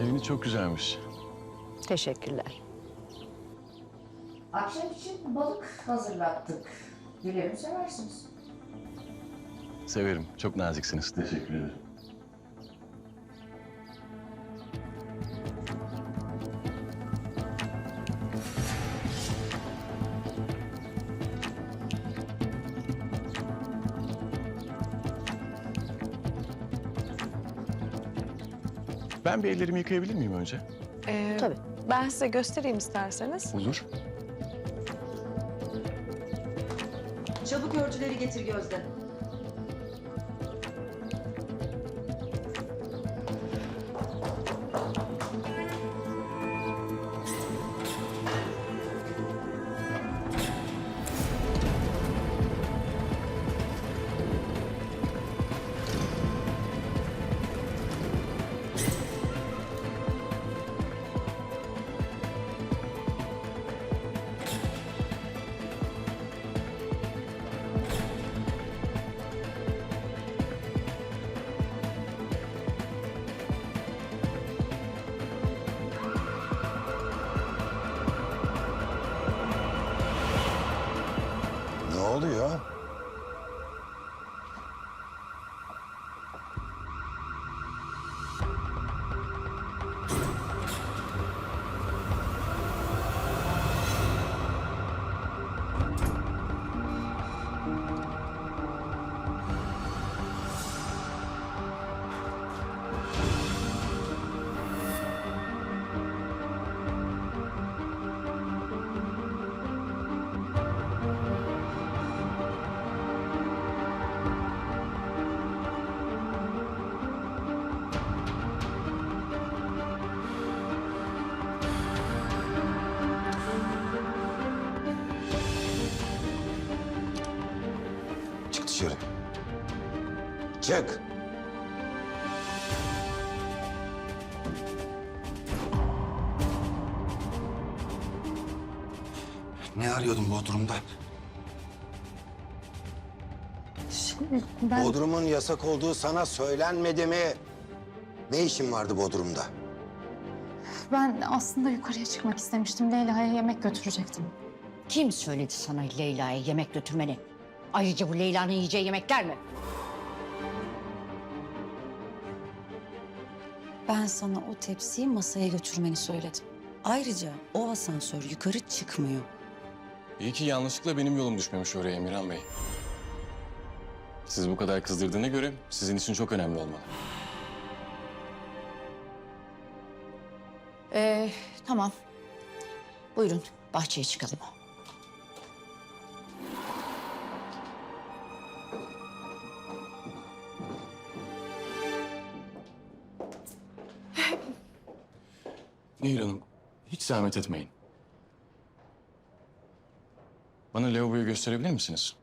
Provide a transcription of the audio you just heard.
Eviniz çok güzelmiş. Teşekkürler. Akşam için balık hazırlattık. Dilerim seversiniz. Severim. Çok naziksiniz. Teşekkür ederim. Ben bir ellerimi yıkayabilir miyim önce? Ee, Tabii. Ben size göstereyim isterseniz. Olur. Çabuk örtüleri getir Gözde. Oluyor? Dışarı. Çık. Ne arıyordun Bodrum'da? Ben Bodrum'un yasak olduğu sana söylenmedi mi? Ne işin vardı Bodrum'da? Ben aslında yukarıya çıkmak istemiştim. Leyla'ya yemek götürecektim. kim söyledi sana Leyla'ya yemek götürmeni? Ayrıca bu Leyla'nın yiyeceği yemekler mi? Ben sana o tepsiyi masaya götürmeni söyledim. Ayrıca o asansör yukarı çıkmıyor. İyi ki yanlışlıkla benim yolum düşmemiş oraya Emirhan Bey. Siz bu kadar kızdırdığına göre sizin için çok önemli olmalı. Ee, tamam. Buyurun bahçeye çıkalım. Nehir Hanım, hiç zahmet etmeyin. Bana lavaboyu gösterebilir misiniz?